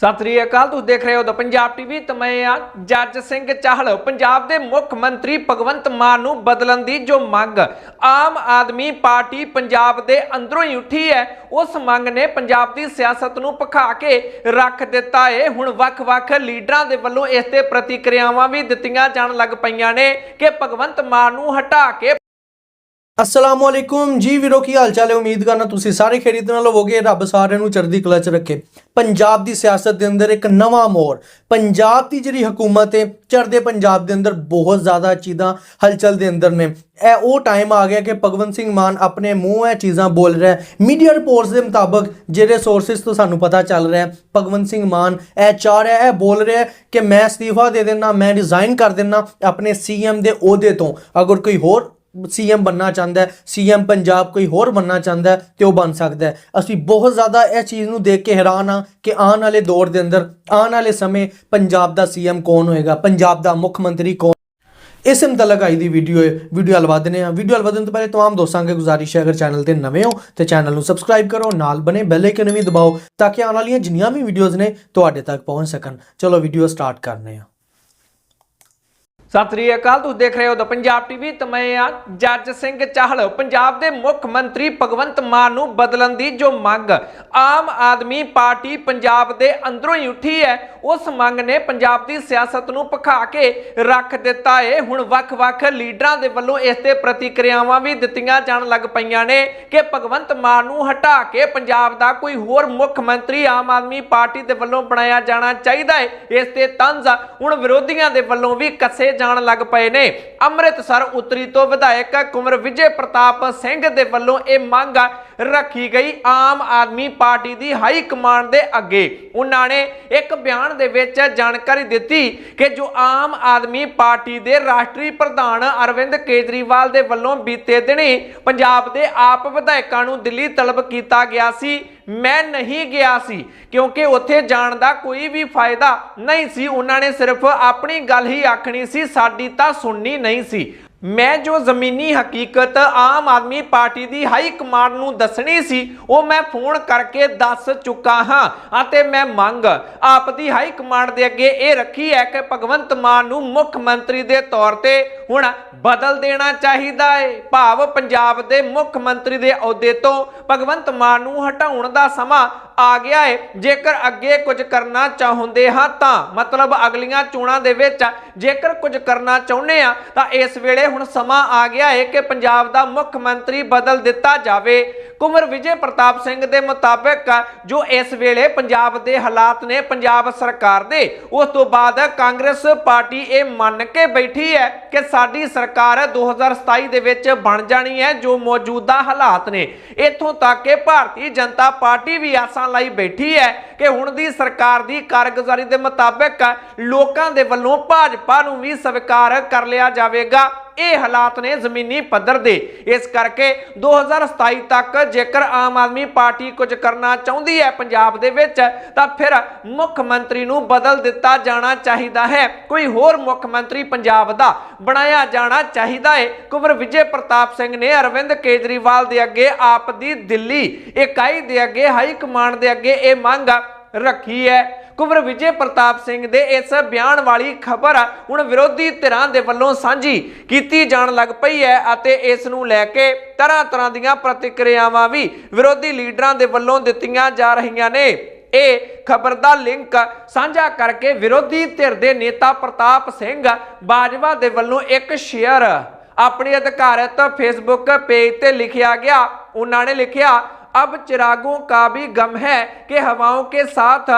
ਸਤਿ ਸ੍ਰੀ ਅਕਾਲ, ਤੁਸੀਂ ਦੇਖ ਰਹੇ ਹੋ ਦ ਪੰਜਾਬ ਟੀਵੀ ਤੇ ਮੈਂ ਆ ਜੱਜ ਸਿੰਘ ਚਾਹਲ। ਪੰਜਾਬ ਦੇ ਮੁੱਖ ਮੰਤਰੀ ਭਗਵੰਤ ਮਾਨ ਨੂੰ ਬਦਲਣ ਦੀ ਜੋ ਮੰਗ ਆਮ ਆਦਮੀ ਪਾਰਟੀ ਪੰਜਾਬ ਦੇ ਅੰਦਰੋਂ ਹੀ ਉੱਠੀ ਹੈ, ਉਸ ਮੰਗ ਨੇ ਪੰਜਾਬ ਦੀ ਸਿਆਸਤ ਨੂੰ ਭਖਾ ਕੇ ਰੱਖ ਦਿੱਤਾ ਏ। ਹੁਣ ਵੱਖ-ਵੱਖ ਲੀਡਰਾਂ ਦੇ ਵੱਲੋਂ ਇਸ ਤੇ ਪ੍ਰਤੀਕਿਰਿਆਵਾਂ ਵੀ ਦਿੱਤੀਆਂ ਜਾਣ ਲੱਗ ਪਈਆਂ ਨੇ ਕਿ ਭਗਵੰਤ ਮਾਨ ਨੂੰ ਹਟਾ ਕੇ ਅਸਲਾਮ ਵਾਲੇਕੁਮ ਜੀ ਵੀਰੋ, ਕੀ ਹਾਲ ਚਾਲ ਹੈ? ਉਮੀਦ ਕਰਨਾ ਤੁਸੀਂ ਸਾਰੇ ਖੇੜੀ ਨਾਲ ਹੋਵੋਗੇ। ਰੱਬ ਸਾਰਿਆਂ ਨੂੰ ਚੜ੍ਹਦੀ ਕਲਾ 'ਚ ਰੱਖੇ। ਪੰਜਾਬ ਦੀ ਸਿਆਸਤ ਦੇ ਅੰਦਰ ਇੱਕ ਨਵਾਂ ਮੋੜ। ਪੰਜਾਬ ਦੀ ਜਿਹੜੀ ਹਕੂਮਤ ਹੈ, ਚੜ੍ਹਦੇ ਪੰਜਾਬ ਦੇ ਅੰਦਰ ਬਹੁਤ ਜ਼ਿਆਦਾ ਚੀਜ਼ਾਂ ਹਲਚਲ ਦੇ ਅੰਦਰ ਨੇ। ਇਹ ਉਹ ਟਾਈਮ ਆ ਗਿਆ ਕਿ ਭਗਵੰਤ ਸਿੰਘ ਮਾਨ ਆਪਣੇ ਮੂੰਹ ਇਹ ਚੀਜ਼ਾਂ ਬੋਲ ਰਿਹਾ ਮੀਡੀਆ ਰਿਪੋਰਟਸ ਦੇ ਮੁਤਾਬਕ ਜਿਹੜੇ ਸੋਰਸਸ ਤੋਂ ਸਾਨੂੰ ਪਤਾ ਚੱਲ ਰਿਹਾ ਭਗਵੰਤ ਸਿੰਘ ਮਾਨ ਇਹ ਚਾਹ ਰਿਹਾ, ਇਹ ਬੋਲ ਰਿਹਾ ਕਿ ਮੈਂ ਅਸਤੀਫਾ ਦੇ ਦੇਣਾ ਮੈਂ ਰਿਜ਼ਾਈਨ ਕਰ ਦੇਣਾ ਆਪਣੇ ਸੀਐਮ ਦੇ ਅਹੁਦੇ ਤੋਂ। ਅਗਰ ਕੋਈ ਹੋਰ ਸੀਐਮ ਬੰਨਾ ਚਾਹੁੰਦਾ ਹੈ ਸੀਐਮ ਪੰਜਾਬ ਕੋਈ ਹੋਰ ਬੰਨਾ ਚਾਹੁੰਦਾ ਹੈ ਤੇ ਉਹ ਬਣ ਸਕਦਾ ਹੈ ਅਸੀਂ ਬਹੁਤ ਜ਼ਿਆਦਾ ਇਹ ਚੀਜ਼ ਨੂੰ ਦੇਖ ਕੇ ਹੈਰਾਨ ਹਾਂ ਕਿ ਆਉਣ ਵਾਲੇ ਦੌਰ ਦੇ ਅੰਦਰ ਆਉਣ ਵਾਲੇ ਸਮੇਂ ਪੰਜਾਬ ਦਾ ਸੀਐਮ ਕੌਣ ਹੋਏਗਾ ਪੰਜਾਬ ਦਾ ਮੁੱਖ ਮੰਤਰੀ ਕੌਣ ਇਸ ਮੁਤਲਕ ਆਈ ਦੀ ਵੀਡੀਓ ਹੈ ਵੀਡੀਓ ਹਲਵਾ ਦਿੰਦੇ ਹਾਂ ਵੀਡੀਓ ਹਲਵਾ ਦੇਣ ਤੋਂ ਪਹਿਲੇ तमाम ਦੋਸਤਾਂ ਅੱਗੇ ਗੁਜ਼ਾਰਿਸ਼ ਹੈ ਅਗਰ ਚੈਨਲ ਤੇ ਨਵੇਂ ਹੋ ਤੇ ਚੈਨਲ ਨੂੰ ਸਬਸਕ੍ਰਾਈਬ ਕਰੋ ਨਾਲ ਬਨੇ ਬੈਲ ਆਈਕਨ ਵੀ ਦਬਾਓ ਤਾਂ ਕਿ ਆਉਣ ਵਾਲੀਆਂ ਜਿੰਨੀਆਂ ਵੀ ਵੀਡੀਓਜ਼ ਨੇ ਤੁਹਾਡੇ ਤੱਕ ਪਹੁੰਚ ਸਕਣ ਚਲੋ ਵੀਡੀਓ ਸਟਾਰਟ ਕਰਨੇ ਆ ਸਤਿ ਸ੍ਰੀ ਅਕਾਲ, ਤੁਸੀਂ ਦੇਖ ਰਹੇ ਹੋ ਦ ਪੰਜਾਬ ਟੀਵੀ ਤੇ ਮੈਂ ਆ ਜੱਜ ਸਿੰਘ ਚਾਹਲ। ਪੰਜਾਬ ਦੇ ਮੁੱਖ ਮੰਤਰੀ ਭਗਵੰਤ ਮਾਨ ਨੂੰ ਬਦਲਣ ਦੀ ਜੋ ਮੰਗ ਆਮ ਆਦਮੀ ਪਾਰਟੀ ਪੰਜਾਬ ਦੇ ਅੰਦਰੋਂ ਹੀ ਉੱਠੀ ਹੈ, ਉਸ ਮੰਗ ਨੇ ਪੰਜਾਬ ਦੀ ਸਿਆਸਤ ਨੂੰ ਭਖਾ ਕੇ ਰੱਖ ਦਿੱਤਾ ਏ। ਹੁਣ ਵੱਖ-ਵੱਖ ਲੀਡਰਾਂ ਦੇ ਵੱਲੋਂ ਇਸ ਤੇ ਪ੍ਰਤੀਕਿਰਿਆਵਾਂ ਵੀ ਦਿੱਤੀਆਂ ਜਾਣ ਲੱਗ ਪਈਆਂ ਨੇ ਕਿ ਭਗਵੰਤ ਮਾਨ ਨੂੰ ਹਟਾ ਕੇ ਪੰਜਾਬ ਦਾ ਕੋਈ ਹੋਰ ਮੁੱਖ ਮੰਤਰੀ ਆਮ ਆਦਮੀ ਪਾਰਟੀ ਦੇ ਵੱਲੋਂ ਬਣਾਇਆ ਜਾਣਾ ਚਾਹੀਦਾ ਹੈ ਇਸ ਤੇ ਤੰਜ਼ ਹੁਣ ਵਿਰੋਧੀਆਂ ਦੇ ਵੱਲੋਂ ਵੀ ਕੱਸੇ ਜਾਣ ਲੱਗ ਪਏ ਨੇ। ਅੰਮ੍ਰਿਤਸਰ ਉੱਤਰੀ ਤੋਂ ਵਿਧਾਇਕ ਕੁਮਰ ਵਿਜੇ ਪ੍ਰਤਾਪ ਸਿੰਘ ਦੇ ਵੱਲੋਂ ਇਹ ਮੰਗ ਰੱਖੀ ਗਈ। ਆਮ ਆਦਮੀ ਪਾਰਟੀ ਦੀ ਹਾਈ ਕਮਾਂਡ ਦੇ ਅੱਗੇ ਉਹਨਾਂ ਨੇ ਇੱਕ ਬਿਆਨ ਦੇ ਵਿੱਚ ਜਾਣਕਾਰੀ ਦਿੱਤੀ ਕਿ ਜੋ ਆਮ ਆਦਮੀ ਪਾਰਟੀ ਦੇ ਰਾਸ਼ਟਰੀ ਪ੍ਰਧਾਨ ਅਰਵਿੰਦ ਕੇਜਰੀਵਾਲ ਦੇ ਵੱਲੋਂ ਬੀਤੇ ਦਿਨੀ ਪੰਜਾਬ ਦੇ ਆਪ ਵਿਧਾਇਕਾਂ ਨੂੰ ਦਿੱਲੀ ਤਲਬ ਕੀਤਾ ਗਿਆ ਸੀ ਮੈਂ ਨਹੀਂ ਗਿਆ ਸੀ, ਕਿਉਂਕਿ ਉੱਥੇ ਜਾਣ ਦਾ ਕੋਈ ਵੀ ਫਾਇਦਾ ਨਹੀਂ ਸੀ। ਉਹਨਾਂ ਨੇ ਸਿਰਫ ਆਪਣੀ ਗੱਲ ਹੀ ਆਖਣੀ ਸੀ, ਸਾਡੀ ਤਾਂ ਸੁਣਨੀ ਨਹੀਂ ਸੀ। ਮੈਂ ਜੋ ਜ਼ਮੀਨੀ ਹਕੀਕਤ ਆਮ ਆਦਮੀ ਪਾਰਟੀ ਦੀ ਹਾਈ ਕਮਾਂਡ ਨੂੰ ਦੱਸਣੀ ਸੀ, ਉਹ ਮੈਂ ਫੋਨ ਕਰਕੇ ਦੱਸ ਚੁੱਕਾ ਹਾਂ ਅਤੇ ਮੈਂ ਮੰਗ ਆਪ ਦੀ ਹਾਈ ਕਮਾਂਡ ਦੇ ਅੱਗੇ ਇਹ ਰੱਖੀ ਹੈ ਕਿ ਭਗਵੰਤ ਮਾਨ ਨੂੰ ਮੁੱਖ ਮੰਤਰੀ ਦੇ ਤੌਰ ਤੇ ਹੁਣ ਬਦਲ ਦੇਣਾ ਚਾਹੀਦਾ ਹੈ ਭਾਵ ਪੰਜਾਬ ਦੇ ਮੁੱਖ ਮੰਤਰੀ ਦੇ ਅਹੁਦੇ ਤੋਂ ਭਗਵੰਤ ਮਾਨ ਨੂੰ ਹਟਾਉਣ ਦਾ ਸਮਾਂ ਆ ਗਿਆ ਹੈ ਜੇਕਰ ਅੱਗੇ ਕੁਝ ਕਰਨਾ ਚਾਹੁੰਦੇ ਹਾਂ ਤਾਂ, ਮਤਲਬ ਅਗਲੀਆਂ ਚੋਣਾਂ ਦੇ ਵਿੱਚ ਜੇਕਰ ਕੁਝ ਕਰਨਾ ਚਾਹੁੰਦੇ ਆ ਤਾਂ ਇਸ ਵੇਲੇ ਹੁਣ ਸਮਾਂ ਆ ਗਿਆ ਹੈ ਕਿ ਪੰਜਾਬ ਦਾ ਮੁੱਖ ਮੰਤਰੀ ਬਦਲ ਦਿੱਤਾ ਜਾਵੇ। ਕੁਮਰ ਵਿਜੇ ਪ੍ਰਤਾਪ ਸਿੰਘ ਦੇ ਮੁਤਾਬਕ ਜੋ ਇਸ ਵੇਲੇ ਪੰਜਾਬ ਦੇ ਹਾਲਾਤ ਨੇ ਪੰਜਾਬ ਸਰਕਾਰ ਦੇ, ਉਸ ਤੋਂ ਬਾਅਦ ਕਾਂਗਰਸ ਪਾਰਟੀ ਇਹ ਮੰਨ ਕੇ ਬੈਠੀ ਹੈ ਕਿ ਸਾਡੀ ਸਰਕਾਰ 2027 ਦੇ ਵਿੱਚ ਬਣ ਜਾਣੀ ਹੈ, ਜੋ ਮੌਜੂਦਾ ਹਾਲਾਤ ਨੇ। ਇੱਥੋਂ ਤੱਕ ਕਿ ਭਾਰਤੀ ਜਨਤਾ ਪਾਰਟੀ ਵੀ ਆਸਾਂ ਲਈ ਬੈਠੀ ਹੈ ਕਿ ਹੁਣ ਦੀ ਸਰਕਾਰ ਦੀ ਕਾਰਗੁਜ਼ਾਰੀ ਦੇ ਮੁਤਾਬਕ ਲੋਕਾਂ ਦੇ ਵੱਲੋਂ ਭਾਜਪਾ ਨੂੰ ਵੀ ਸਵੀਕਾਰ ਕਰ ਲਿਆ ਜਾਵੇਗਾ। ਇਹ ਹਾਲਾਤ ਨੇ ਜ਼ਮੀਨੀ ਪੱਧਰ ਦੇ। ਇਸ ਕਰਕੇ 2027 ਤੱਕ ਜੇਕਰ ਆਮ ਆਦਮੀ ਪਾਰਟੀ ਕੁਝ ਕਰਨਾ ਚਾਹੁੰਦੀ ਹੈ ਪੰਜਾਬ ਦੇ ਵਿੱਚ, ਤਾਂ ਫਿਰ ਮੁੱਖ ਮੰਤਰੀ ਨੂੰ ਬਦਲ ਦਿੱਤਾ ਜਾਣਾ ਚਾਹੀਦਾ ਹੈ। ਕੋਈ ਹੋਰ ਮੁੱਖ ਮੰਤਰੀ ਪੰਜਾਬ ਦਾ ਬਣਾਇਆ ਜਾਣਾ ਚਾਹੀਦਾ ਹੈ। ਕੁਵਰ ਵਿਜੇ ਪ੍ਰਤਾਪ ਸਿੰਘ ਨੇ ਅਰਵਿੰਦ ਕੇਜਰੀਵਾਲ ਦੇ ਅੱਗੇ ਆਪ ਦੀ ਦਿੱਲੀ, ਇਕਾਈ ਦੇ ਅੱਗੇ, ਹਾਈ ਕਮਾਂਡ ਦੇ ਅੱਗੇ ਇਹ ਮੰਗ ਰੱਖੀ ਹੈ। ਕੁਮਰ ਵਿਜੇ ਪ੍ਰਤਾਪ ਸਿੰਘ ਦੇ ਇਸ ਬਿਆਨ ਵਾਲੀ ਖਬਰ ਹੁਣ ਵਿਰੋਧੀ ਧਿਰਾਂ ਦੇ ਵੱਲੋਂ ਸਾਂਝੀ ਕੀਤੀ ਜਾਣ ਲੱਗ ਪਈ ਹੈ ਅਤੇ ਇਸ ਨੂੰ ਲੈ ਕੇ ਤਰ੍ਹਾਂ ਤਰ੍ਹਾਂ ਦੀਆਂ ਪ੍ਰਤੀਕਿਰਿਆਵਾਂ ਵੀ ਵਿਰੋਧੀ ਲੀਡਰਾਂ ਦੇ ਵੱਲੋਂ ਦਿੱਤੀਆਂ ਜਾ ਰਹੀਆਂ ਨੇ ਇਹ ਖਬਰ ਦਾ ਲਿੰਕ ਸਾਂਝਾ ਕਰਕੇ ਵਿਰੋਧੀ ਧਿਰ ਦੇ ਨੇਤਾ ਪ੍ਰਤਾਪ ਸਿੰਘ ਬਾਜਵਾ ਦੇ ਵੱਲੋਂ ਇੱਕ ਸ਼ੇਅਰ ਆਪਣੀ ਅਧਿਕਾਰਤ ਫੇਸਬੁੱਕ ਪੇਜ ਤੇ ਲਿਖਿਆ ਗਿਆ ਉਹਨਾਂ ਨੇ ਲਿਖਿਆ अब चिरागों का भी गम है कि हवाओं के साथ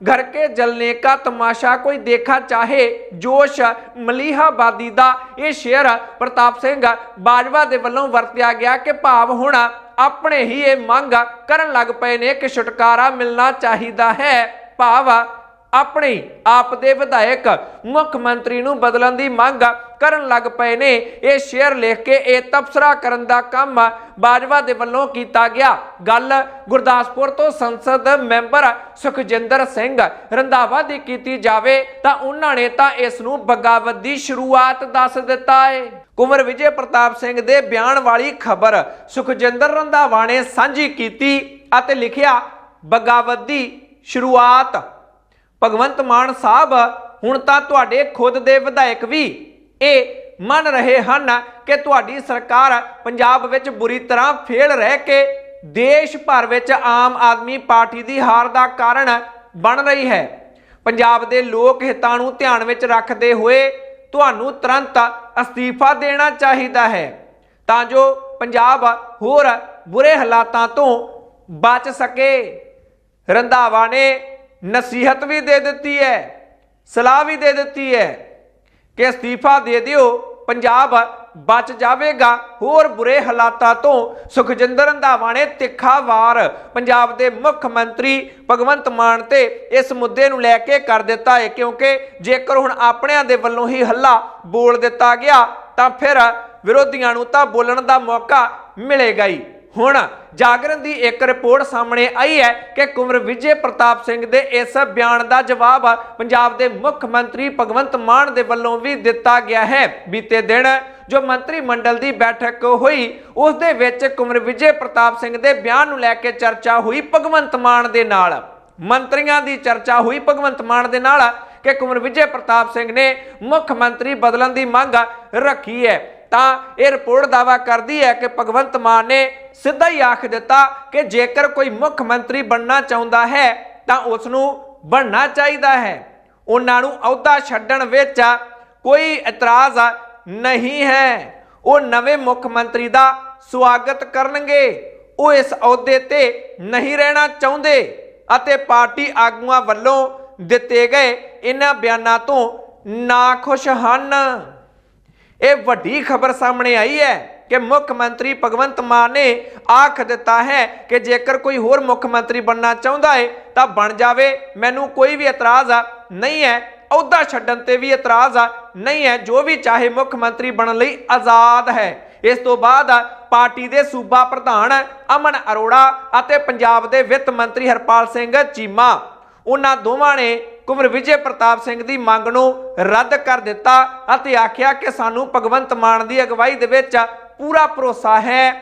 घर के जलने का तमाशा कोई देखा चाहे ਜੋਸ਼ ਮਲੀਹਾਬਾਦੀ ਦਾ ਇਹ ਸ਼ੇਅਰ ਪ੍ਰਤਾਪ ਸਿੰਘ ਬਾਜਵਾ ਦੇ ਵੱਲੋਂ ਵਰਤਿਆ ਗਿਆ ਕਿ ਭਾਵ ਹੁਣ ਆਪਣੇ ਹੀ ਇਹ ਮੰਗ ਕਰਨ ਲੱਗ ਪਏ ਨੇ ਕਿ ਛੁਟਕਾਰਾ ਮਿਲਣਾ ਚਾਹੀਦਾ ਹੈ ਭਾਵ ਆਪਣੇ ਆਪ ਦੇ ਵਿਧਾਇਕ ਮੁੱਖ ਮੰਤਰੀ ਨੂੰ ਬਦਲਣ ਦੀ ਮੰਗ ਕਰਨ ਲੱਗ ਪਏ ਨੇ। ਇਹ ਸ਼ੇਅਰ ਲਿਖ ਕੇ ਇਹ ਤਬਸਰਾ ਕਰਨ ਦਾ ਕੰਮ ਬਾਜਵਾ ਦੇ ਵੱਲੋਂ ਕੀਤਾ ਗਿਆ। ਗੱਲ ਗੁਰਦਾਸਪੁਰ ਤੋਂ ਸੰਸਦ ਮੈਂਬਰ ਸੁਖਜਿੰਦਰ ਸਿੰਘ ਰੰਧਾਵਾ ਦੀ ਕੀਤੀ ਜਾਵੇ ਤਾਂ ਉਹਨਾਂ ਨੇ ਤਾਂ ਇਸ ਨੂੰ ਬਗਾਵਤ ਦੀ ਸ਼ੁਰੂਆਤ ਦੱਸ ਦਿੱਤਾ ਹੈ ਕੁਮਰ ਵਿਜੇ ਪ੍ਰਤਾਪ ਸਿੰਘ ਦੇ ਬਿਆਨ ਵਾਲੀ ਖਬਰ ਸੁਖਜਿੰਦਰ ਰੰਧਾਵਾ ਨੇ ਸਾਂਝੀ ਕੀਤੀ ਅਤੇ ਲਿਖਿਆ, ਬਗਾਵਤ ਦੀ ਸ਼ੁਰੂਆਤ। ਭਗਵੰਤ ਮਾਨ ਸਾਹਿਬ, ਹੁਣ ਤਾਂ ਤੁਹਾਡੇ ਖੁਦ ਦੇ ਵਿਧਾਇਕ ਵੀ ਇਹ ਮੰਨ ਰਹੇ ਹਨ ਕਿ ਤੁਹਾਡੀ ਸਰਕਾਰ ਪੰਜਾਬ ਵਿੱਚ ਬੁਰੀ ਤਰ੍ਹਾਂ ਫੇਲ ਰਹਿ ਕੇ ਦੇਸ਼ ਭਰ ਵਿੱਚ ਆਮ ਆਦਮੀ ਪਾਰਟੀ ਦੀ ਹਾਰ ਦਾ ਕਾਰਨ ਬਣ ਰਹੀ ਹੈ। ਪੰਜਾਬ ਦੇ ਲੋਕ ਹਿੱਤਾਂ ਨੂੰ ਧਿਆਨ ਵਿੱਚ ਰੱਖਦੇ ਹੋਏ ਤੁਹਾਨੂੰ ਤੁਰੰਤ ਅਸਤੀਫਾ ਦੇਣਾ ਚਾਹੀਦਾ ਹੈ। ਤਾਂ ਜੋ ਪੰਜਾਬ ਹੋਰ ਬੁਰੇ ਹਾਲਾਤਾਂ ਤੋਂ ਬਚ ਸਕੇ। ਰੰਧਾਵਾ ਨੇ ਨਸੀਹਤ ਵੀ ਦੇ ਦਿੱਤੀ ਹੈ, ਸਲਾਹ ਵੀ ਦੇ ਦਿੱਤੀ ਹੈ। ਕਿ ਅਸਤੀਫਾ ਦੇ ਦਿਓ, ਪੰਜਾਬ ਬਚ ਜਾਵੇਗਾ। ਹੋਰ ਬੁਰੇ ਹਾਲਾਤਾਂ ਤੋਂ ਸੁਖਜਿੰਦਰ ਰੰਧਾਵਾ ਨੇ ਤਿੱਖਾ ਵਾਰ ਪੰਜਾਬ ਦੇ ਮੁੱਖ ਮੰਤਰੀ ਭਗਵੰਤ ਮਾਨ ਤੇ ਇਸ ਮੁੱਦੇ ਨੂੰ ਲੈ ਕੇ ਕਰ ਦਿੱਤਾ ਹੈ, ਕਿਉਂਕਿ ਜੇਕਰ ਹੁਣ ਆਪਣਿਆਂ ਦੇ ਵੱਲੋਂ ਹੀ ਹੱਲਾ ਬੋਲ ਦਿੱਤਾ ਗਿਆ, ਤਾਂ ਫਿਰ ਵਿਰੋਧੀਆਂ ਨੂੰ ਤਾਂ ਬੋਲਣ ਦਾ ਮੌਕਾ ਮਿਲੇਗਾ ਹੀ। ਹੁਣ ਜਾਗਰਣ ਦੀ ਇੱਕ ਰਿਪੋਰਟ ਸਾਹਮਣੇ ਆਈ ਹੈ ਕਿ ਕੁੰਵਰ ਵਿਜੇ ਪ੍ਰਤਾਪ ਸਿੰਘ ਦੇ ਇਸ ਬਿਆਨ ਦਾ ਜਵਾਬ ਪੰਜਾਬ ਦੇ ਮੁੱਖ ਮੰਤਰੀ ਭਗਵੰਤ ਮਾਨ ਦੇ ਵੱਲੋਂ ਵੀ ਦਿੱਤਾ ਗਿਆ ਹੈ। ਬੀਤੇ ਦਿਨ ਜੋ ਮੰਤਰੀ ਮੰਡਲ ਦੀ ਬੈਠਕ ਹੋਈ, ਉਸ ਦੇ ਵਿੱਚ ਕੁੰਵਰ ਵਿਜੇ ਪ੍ਰਤਾਪ ਸਿੰਘ ਦੇ ਬਿਆਨ ਨੂੰ ਲੈ ਕੇ ਚਰਚਾ ਹੋਈ ਭਗਵੰਤ ਮਾਨ ਦੇ ਨਾਲ। ਮੰਤਰੀਆਂ ਦੀ ਚਰਚਾ ਹੋਈ ਭਗਵੰਤ ਮਾਨ ਦੇ ਨਾਲ ਕਿ ਕੁੰਵਰ ਵਿਜੇ ਪ੍ਰਤਾਪ ਸਿੰਘ ਨੇ ਮੁੱਖ ਮੰਤਰੀ ਬਦਲਣ ਦੀ ਮੰਗ ਰੱਖੀ ਹੈ। ਤਾਂ ਇਹ ਰਿਪੋਰਟ ਦਾਵਾ ਕਰਦੀ ਹੈ ਕਿ ਭਗਵੰਤ ਮਾਨ ਨੇ ਸਿੱਧਾ ਹੀ ਆਖ ਦਿੱਤਾ ਕਿ ਜੇਕਰ ਕੋਈ ਮੁੱਖ ਮੰਤਰੀ ਬਣਨਾ ਚਾਹੁੰਦਾ ਹੈ ਤਾਂ ਉਸ ਨੂੰ ਬਣਨਾ ਚਾਹੀਦਾ ਹੈ। ਉਹਨਾਂ ਨੂੰ ਅਹੁਦਾ ਛੱਡਣ ਵਿੱਚ ਕੋਈ ਇਤਰਾਜ਼ ਨਹੀਂ ਹੈ। ਉਹ ਨਵੇਂ ਮੁੱਖ ਮੰਤਰੀ ਦਾ ਸਵਾਗਤ ਕਰਨਗੇ। ਉਹ ਇਸ ਅਹੁਦੇ ਤੇ ਨਹੀਂ ਰਹਿਣਾ ਚਾਹੁੰਦੇ ਅਤੇ ਪਾਰਟੀ ਆਗੂਆਂ ਵੱਲੋਂ ਦਿੱਤੇ ਗਏ ਇਹਨਾਂ ਬਿਆਨਾਂ ਤੋਂ ਨਾਖੁਸ਼ ਹਨ। ਇਹ ਵੱਡੀ ਖਬਰ ਸਾਹਮਣੇ ਆਈ ਹੈ ਕਿ ਮੁੱਖ ਮੰਤਰੀ ਭਗਵੰਤ ਮਾਨ ਨੇ ਆਖ ਦਿੱਤਾ ਹੈ ਕਿ ਜੇਕਰ ਕੋਈ ਹੋਰ ਮੁੱਖ ਮੰਤਰੀ ਬਣਨਾ ਚਾਹੁੰਦਾ ਹੈ ਤਾਂ ਬਣ ਜਾਵੇ। ਮੈਨੂੰ ਕੋਈ ਵੀ ਇਤਰਾਜ਼ ਆ, ਨਹੀਂ ਹੈ। ਅਹੁਦਾ ਛੱਡਣ ਤੇ ਵੀ ਇਤਰਾਜ਼ ਆ, ਨਹੀਂ ਹੈ। ਜੋ ਵੀ ਚਾਹੇ ਮੁੱਖ ਮੰਤਰੀ ਬਣਨ ਲਈ ਆਜ਼ਾਦ ਹੈ। ਇਸ ਤੋਂ ਬਾਅਦ ਪਾਰਟੀ ਦੇ ਸੂਬਾ ਪ੍ਰਧਾਨ ਅਮਨ ਅਰੋੜਾ ਅਤੇ ਪੰਜਾਬ ਦੇ ਵਿੱਤ ਮੰਤਰੀ ਹਰਪਾਲ ਸਿੰਘ ਚੀਮਾ, ਉਹਨਾਂ ਦੋਵਾਂ ਨੇ ਕੁੰਵਰ ਵਿਜੇ ਪ੍ਰਤਾਪ ਸਿੰਘ ਦੀ ਮੰਗ ਨੂੰ ਰੱਦ ਕਰ ਦਿੱਤਾ ਅਤੇ ਆਖਿਆ ਕਿ ਸਾਨੂੰ ਭਗਵੰਤ ਮਾਨ ਦੀ ਅਗਵਾਈ ਦੇ ਵਿੱਚ ਪੂਰਾ ਭਰੋਸਾ ਹੈ।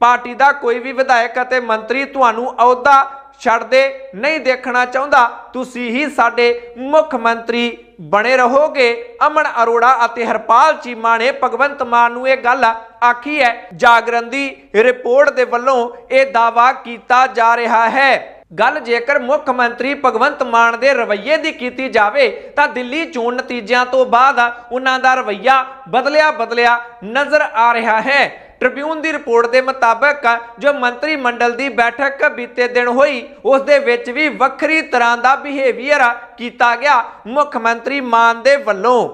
ਪਾਰਟੀ ਦਾ ਕੋਈ ਵੀ ਵਿਧਾਇਕ ਅਤੇ ਮੰਤਰੀ ਤੁਹਾਨੂੰ ਅਹੁਦਾ ਛੱਡਦੇ ਨਹੀਂ ਦੇਖਣਾ ਚਾਹੁੰਦਾ। ਤੁਸੀਂ ਹੀ ਸਾਡੇ ਮੁੱਖ ਮੰਤਰੀ ਬਣੇ ਰਹੋਗੇ। ਅਮਨ ਅਰੋੜਾ ਅਤੇ ਹਰਪਾਲ ਚੀਮਾ ਨੇ ਭਗਵੰਤ ਮਾਨ ਨੂੰ ਇਹ ਗੱਲ ਆਖੀ ਹੈ। ਜਾਗਰਣ ਦੀ ਰਿਪੋਰਟ ਦੇ ਵੱਲੋਂ ਇਹ ਦਾਵਾ ਕੀਤਾ ਜਾ ਰਿਹਾ ਹੈ। ਗੱਲ ਜੇਕਰ ਮੁੱਖ ਮੰਤਰੀ ਭਗਵੰਤ ਮਾਨ ਦੇ ਰਵੱਈਏ ਦੀ ਕੀਤੀ ਜਾਵੇ, ਤਾਂ ਦਿੱਲੀ ਚੋਣ ਨਤੀਜਿਆਂ ਤੋਂ ਬਾਅਦ ਉਹਨਾਂ ਦਾ ਰਵੱਈਆ ਬਦਲਿਆ ਬਦਲਿਆ ਨਜ਼ਰ ਆ ਰਿਹਾ ਹੈ। ਟ੍ਰਿਬਿਊਨ ਦੀ ਰਿਪੋਰਟ ਦੇ ਮੁਤਾਬਕ, ਜੋ ਮੰਤਰੀ ਮੰਡਲ ਦੀ ਬੈਠਕ ਬੀਤੇ ਦਿਨ ਹੋਈ, ਉਸ ਦੇ ਵਿੱਚ ਵੀ ਵੱਖਰੀ ਤਰ੍ਹਾਂ ਦਾ ਬਿਹੇਵੀਅਰ ਕੀਤਾ ਗਿਆ ਮੁੱਖ ਮੰਤਰੀ ਮਾਨ ਦੇ ਵੱਲੋਂ।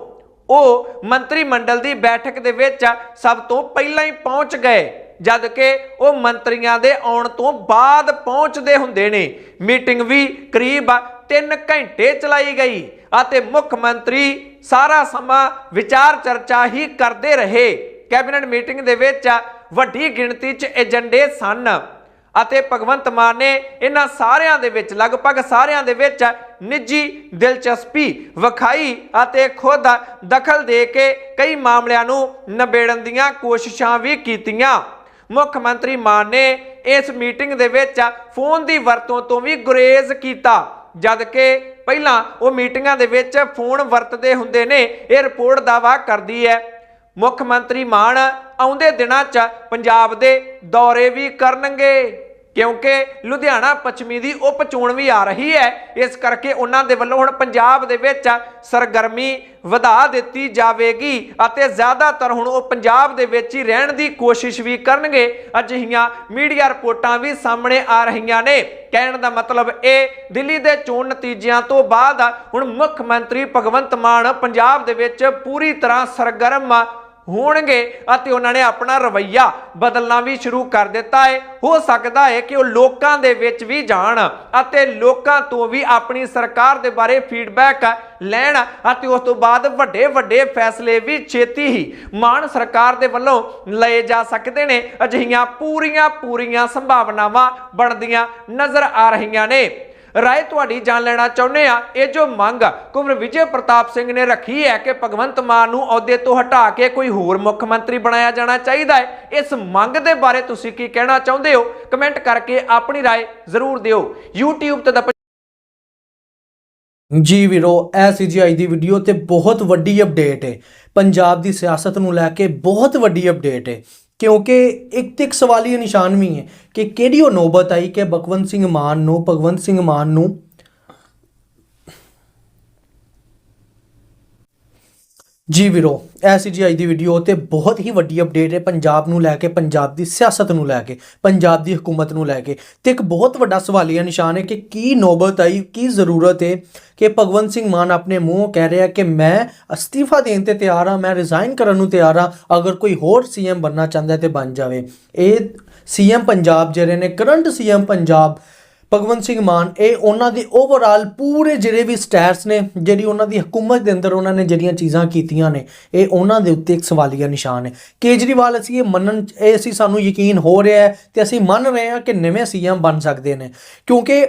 ਉਹ ਮੰਤਰੀ ਮੰਡਲ ਦੀ ਬੈਠਕ ਦੇ ਵਿੱਚ ਸਭ ਤੋਂ ਪਹਿਲਾਂ ਹੀ ਪਹੁੰਚ ਗਏ। ਜਦ ਕਿ ਉਹ ਮੰਤਰੀਆਂ ਦੇ ਆਉਣ ਤੋਂ ਬਾਅਦ ਪਹੁੰਚਦੇ ਹੁੰਦੇ ਨੇ। ਮੀਟਿੰਗ ਵੀ ਕਰੀਬ 3 ਘੰਟੇ ਚਲਾਈ ਗਈ ਅਤੇ ਮੁੱਖ ਮੰਤਰੀ ਸਾਰਾ ਸਮਾਂ ਵਿਚਾਰ ਚਰਚਾ ਹੀ ਕਰਦੇ ਰਹੇ। ਕੈਬਨਿਟ ਮੀਟਿੰਗ ਦੇ ਵਿੱਚ ਵੱਡੀ ਗਿਣਤੀ 'ਚ ਏਜੰਡੇ ਸਨ ਅਤੇ ਭਗਵੰਤ ਮਾਨ ਨੇ ਇਹਨਾਂ ਸਾਰਿਆਂ ਦੇ ਵਿੱਚ, ਲਗਭਗ ਸਾਰਿਆਂ ਦੇ ਵਿੱਚ ਨਿੱਜੀ ਦਿਲਚਸਪੀ ਵਿਖਾਈ ਅਤੇ ਖੁਦ ਦਖਲ ਦੇ ਕੇ ਕਈ ਮਾਮਲਿਆਂ ਨੂੰ ਨਿਬੇੜਨ ਦੀਆਂ ਕੋਸ਼ਿਸ਼ਾਂ ਵੀ ਕੀਤੀਆਂ। ਮੁੱਖ ਮੰਤਰੀ ਮਾਨ ਨੇ ਇਸ ਮੀਟਿੰਗ ਦੇ ਵਿੱਚ ਫੋਨ ਦੀ ਵਰਤੋਂ ਤੋਂ ਵੀ ਗੁਰੇਜ਼ ਕੀਤਾ। ਜਦ ਕਿ ਪਹਿਲਾਂ ਉਹ ਮੀਟਿੰਗਾਂ ਦੇ ਵਿੱਚ ਫੋਨ ਵਰਤਦੇ ਹੁੰਦੇ ਨੇ, ਇਹ ਰਿਪੋਰਟ ਦਾਵਾ ਕਰਦੀ ਹੈ। ਮੁੱਖ ਮੰਤਰੀ ਮਾਨ ਆਉਂਦੇ ਦਿਨਾਂ 'ਚ ਪੰਜਾਬ ਦੇ ਦੌਰੇ ਵੀ ਕਰਨਗੇ। ਕਿਉਂਕਿ ਲੁਧਿਆਣਾ ਪੱਛਮੀ ਦੀ ਉਪ ਚੋਣ ਵੀ ਆ ਰਹੀ ਹੈ। ਇਸ ਕਰਕੇ ਉਹਨਾਂ ਦੇ ਵੱਲੋਂ ਹੁਣ ਪੰਜਾਬ ਦੇ ਵਿੱਚ ਸਰਗਰਮੀ ਵਧਾ ਦਿੱਤੀ ਜਾਵੇਗੀ ਅਤੇ ਜ਼ਿਆਦਾਤਰ ਹੁਣ ਉਹ ਪੰਜਾਬ ਦੇ ਵਿੱਚ ਹੀ ਰਹਿਣ ਦੀ ਕੋਸ਼ਿਸ਼ ਵੀ ਕਰਨਗੇ। ਅਜਿਹੀਆਂ ਮੀਡੀਆ ਰਿਪੋਰਟਾਂ ਵੀ ਸਾਹਮਣੇ ਆ ਰਹੀਆਂ ਨੇ। ਕਹਿਣ ਦਾ ਮਤਲਬ ਇਹ, ਦਿੱਲੀ ਦੇ ਚੋਣ ਨਤੀਜਿਆਂ ਤੋਂ ਬਾਅਦ ਹੁਣ ਮੁੱਖ ਮੰਤਰੀ ਭਗਵੰਤ ਮਾਨ ਪੰਜਾਬ ਦੇ ਵਿੱਚ ਪੂਰੀ ਤਰ੍ਹਾਂ ਸਰਗਰਮ ਹੋਣਗੇ ਅਤੇ ਉਹਨਾਂ ਨੇ ਆਪਣਾ ਰਵੱਈਆ ਬਦਲਣਾ ਵੀ ਸ਼ੁਰੂ ਕਰ ਦਿੱਤਾ ਹੈ ਹੋ ਸਕਦਾ ਹੈ ਕਿ ਉਹ ਲੋਕਾਂ ਦੇ ਵਿੱਚ ਵੀ ਜਾਣ ਅਤੇ ਲੋਕਾਂ ਤੋਂ ਵੀ ਆਪਣੀ ਸਰਕਾਰ ਦੇ ਬਾਰੇ ਫੀਡਬੈਕ ਲੈਣ ਅਤੇ ਉਸ ਤੋਂ ਬਾਅਦ ਵੱਡੇ ਵੱਡੇ ਫੈਸਲੇ ਵੀ ਛੇਤੀ ਹੀ ਮਾਨ ਸਰਕਾਰ ਦੇ ਵੱਲੋਂ ਲਏ ਜਾ ਸਕਦੇ ਨੇ। ਅਜਿਹੀਆਂ ਪੂਰੀਆਂ ਪੂਰੀਆਂ ਸੰਭਾਵਨਾਵਾਂ ਬਣਦੀਆਂ ਨਜ਼ਰ ਆ ਰਹੀਆਂ ਨੇ। ਰਾਏ ਤੁਹਾਡੀ ਜਾਣ ਲੈਣਾ ਚਾਹੁੰਦੇ ਆ ਇਹ ਜੋ ਮੰਗ ਕੁਮਰ ਵਿਜੇ ਪ੍ਰਤਾਪ ਸਿੰਘ ਨੇ ਰੱਖੀ ਹੈ ਕਿ ਭਗਵੰਤ ਮਾਨ ਨੂੰ ਅਹੁਦੇ ਤੋਂ ਹਟਾ ਕੇ ਕੋਈ ਹੋਰ ਮੁੱਖ ਮੰਤਰੀ ਬਣਾਇਆ ਜਾਣਾ ਚਾਹੀਦਾ ਹੈ, ਇਸ ਮੰਗ ਦੇ ਬਾਰੇ ਤੁਸੀਂ ਕੀ ਕਹਿਣਾ ਚਾਹੁੰਦੇ ਹੋ? ਕਮੈਂਟ ਕਰਕੇ ਆਪਣੀ ਰਾਏ ਜ਼ਰੂਰ ਦਿਓ। YouTube ਤੇ ਦਾ ਜੀ ਵੀਰੋ, ਇਹ ਸੀ ਜੀ ਅੱਜ ਦੀ ਵੀਡੀਓ ਤੇ ਬਹੁਤ ਵੱਡੀ ਅਪਡੇਟ ਹੈ। ਪੰਜਾਬ ਦੀ ਸਿਆਸਤ ਨੂੰ ਲੈ ਕੇ ਬਹੁਤ ਵੱਡੀ ਅਪਡੇਟ ਹੈ। ਕਿਉਂਕਿ ਇੱਕ ਤੇ ਇੱਕ ਸਵਾਲੀਆ ਨਿਸ਼ਾਨ ਵੀ ਹੈ ਕਿ ਕਿਹੜੀ ਉਹ ਨੌਬਤ ਆਈ ਕਿ ਭਗਵੰਤ ਸਿੰਘ ਮਾਨ ਨੂੰ, ਭਗਵੰਤ ਸਿੰਘ ਮਾਨ ਨੂੰ ਜੀ ਵੀਰੋ, ਇਹ ਸੀ ਜੀ ਅੱਜ ਦੀ ਵੀਡੀਓ ਤੇ ਬਹੁਤ ਹੀ ਵੱਡੀ ਅਪਡੇਟ ਹੈ ਪੰਜਾਬ ਨੂੰ ਲੈ ਕੇ, ਪੰਜਾਬ ਦੀ ਸਿਆਸਤ ਨੂੰ ਲੈ ਕੇ, ਪੰਜਾਬ ਦੀ ਹਕੂਮਤ ਨੂੰ ਲੈ ਕੇ। ਤੇ ਇੱਕ ਬਹੁਤ ਵੱਡਾ ਸਵਾਲੀਆ ਨਿਸ਼ਾਨ ਹੈ ਕਿ ਕੀ ਨੌਬਤ ਆਈ, ਕੀ ਜ਼ਰੂਰਤ ਹੈ ਕਿ ਭਗਵੰਤ ਸਿੰਘ ਮਾਨ ਆਪਣੇ ਮੂੰਹੋਂ ਕਹਿ ਰਿਹਾ ਕਿ ਮੈਂ ਅਸਤੀਫਾ ਦੇਣ ਤੇ ਤਿਆਰ ਹਾਂ, ਮੈਂ ਰਿਜ਼ਾਈਨ ਕਰਨ ਨੂੰ ਤਿਆਰ ਹਾਂ, ਅਗਰ ਕੋਈ ਹੋਰ ਸੀਐਮ ਬਣਨਾ ਚਾਹੁੰਦਾ ਹੈ ਤੇ ਬਣ ਜਾਵੇ। ਇਹ ਸੀਐਮ ਪੰਜਾਬ ਜਿਹੜੇ ਨੇ ਕਰੰਟ ਸੀਐਮ ਪੰਜਾਬ ਭਗਵੰਤ ਸਿੰਘ ਮਾਨ, ਇਹ ਉਹਨਾਂ ਦੇ ਓਵਰਆਲ ਪੂਰੇ ਜਿਹੜੇ ਵੀ ਸਟੈਟਸ ਨੇ, ਜਿਹੜੀ ਉਹਨਾਂ ਦੀ ਹਕੂਮਤ ਦੇ ਅੰਦਰ ਉਹਨਾਂ ਨੇ ਜਿਹੜੀਆਂ ਚੀਜ਼ਾਂ ਕੀਤੀਆਂ ਨੇ, ਇਹ ਉਹਨਾਂ ਦੇ ਉੱਤੇ ਇੱਕ ਸਵਾਲੀਆ ਨਿਸ਼ਾਨ ਹੈ। ਕੇਜਰੀਵਾਲ, ਅਸੀਂ ਇਹ ਮੰਨਣ ਇਹ ਅਸੀਂ ਸਾਨੂੰ ਯਕੀਨ ਹੋ ਰਿਹਾ ਹੈ ਤੇ ਅਸੀਂ ਮੰਨ ਰਹੇ ਹਾਂ ਕਿ ਨਵੇਂ ਸੀਐਮ ਬਣ ਸਕਦੇ ਨੇ। ਕਿਉਂਕਿ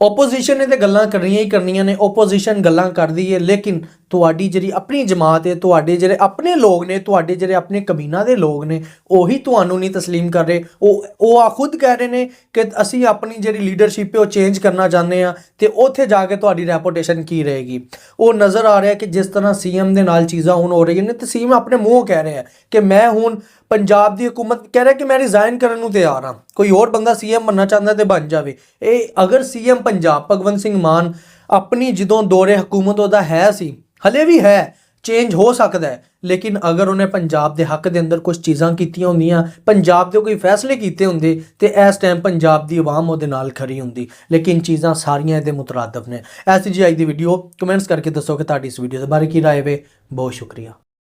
ਆਪੋਜੀਸ਼ਨ ਨੇ ਤੇ ਗੱਲਾਂ ਕਰਨੀਆਂ ਹੀ ਕਰਨੀਆਂ ਨੇ ਆਪੋਜੀਸ਼ਨ ਗੱਲਾਂ ਕਰਦੀ ਹੈ, ਲੇਕਿਨ ਤੁਹਾਡੀ ਜਿਹੜੀ ਆਪਣੀ ਜਮਾਤ ਹੈ ਤੁਹਾਡੇ ਜਿਹੜੇ ਆਪਣੇ ਲੋਕ ਨੇ ਤੁਹਾਡੇ ਜਿਹੜੇ ਆਪਣੇ ਕਬੀਨਾ ਦੇ ਲੋਕ ਨੇ ਉਹੀ ਤੁਹਾਨੂੰ ਨਹੀਂ تسلیم ਕਰ ਰਹੇ ਉਹ ਉਹ ਆ ਖੁਦ ਕਹਿ ਰਹੇ ਨੇ ਕਿ ਅਸੀਂ ਆਪਣੀ ਜਿਹੜੀ ਲੀਡਰਸ਼ਿਪ ਹੈ ਉਹ ਚੇਂਜ ਕਰਨਾ ਚਾਹੁੰਦੇ ਆ ਤੇ ਉੱਥੇ ਜਾ ਕੇ ਤੁਹਾਡੀ ਰੈਪੂਟੇਸ਼ਨ ਕੀ ਰਹੇਗੀ ਉਹ ਨਜ਼ਰ ਆ ਰਿਹਾ ਕਿ ਜਿਸ ਤਰ੍ਹਾਂ ਸੀਐਮ ਦੇ ਨਾਲ ਚੀਜ਼ਾਂ ਹੁਣ ਹੋ ਰਹੀਆਂ ਨੇ ਤੇ ਸੀਐਮ ਆਪਣੇ ਮੂੰਹੋਂ ਕਹਿ ਰਿਹਾ ਕਿ ਮੈਂ ਹੁਣ ਪੰਜਾਬ ਦੀ ਹਕੂਮਤ ਕਹਿ ਰਿਹਾ ਕਿ ਮੈਂ ਰਿਜ਼ਾਈਨ ਕਰਨ ਨੂੰ ਤਿਆਰ ਹਾਂ ਕੋਈ ਹੋਰ ਬੰਦਾ ਸੀਐਮ ਬਣਨਾ ਚਾਹੁੰਦਾ ਤੇ ਬਣ ਜਾਵੇ ਇਹ ਅਗਰ ਸੀਐਮ ਪੰਜਾਬ ਭਗਵੰਤ ਸਿੰਘ ਮਾਨ ਆਪਣੀ ਜਦੋਂ ਦੌਰੇ ਹਕੂਮਤ ਉਹਦਾ ਹੈ ਸੀ ਹਲੇ ਵੀ ਹੈ ਚੇਂਜ ਹੋ ਸਕਦਾ ਹੈ। ਲੇਕਿਨ ਅਗਰ ਉਹਨੇ ਪੰਜਾਬ ਦੇ ਹੱਕ ਦੇ ਅੰਦਰ ਕੁਝ ਚੀਜ਼ਾਂ ਕੀਤੀਆਂ ਹੁੰਦੀਆਂ, ਪੰਜਾਬ ਦੇ ਕੋਈ ਫੈਸਲੇ ਕੀਤੇ ਹੁੰਦੇ, ਤੇ ਇਸ ਟਾਈਮ ਪੰਜਾਬ ਦੀ ਆਵਾਮ ਉਹਦੇ ਨਾਲ ਖੜੀ ਹੁੰਦੀ। ਲੇਕਿਨ ਚੀਜ਼ਾਂ ਸਾਰੀਆਂ ਇਹਦੇ ਮੁਤਰਾਦਫ ਨੇ। ਐਸੀ ਜੀ ਅੱਜ ਦੀ ਵੀਡੀਓ ਕਮੈਂਟਸ ਕਰਕੇ ਦੱਸੋ ਕਿ ਤੁਹਾਡੀ ਇਸ ਵੀਡੀਓ ਦੇ ਬਾਰੇ ਕੀ ਰਾਏ ਵੇ। ਬਹੁਤ ਸ਼ੁਕਰੀਆ।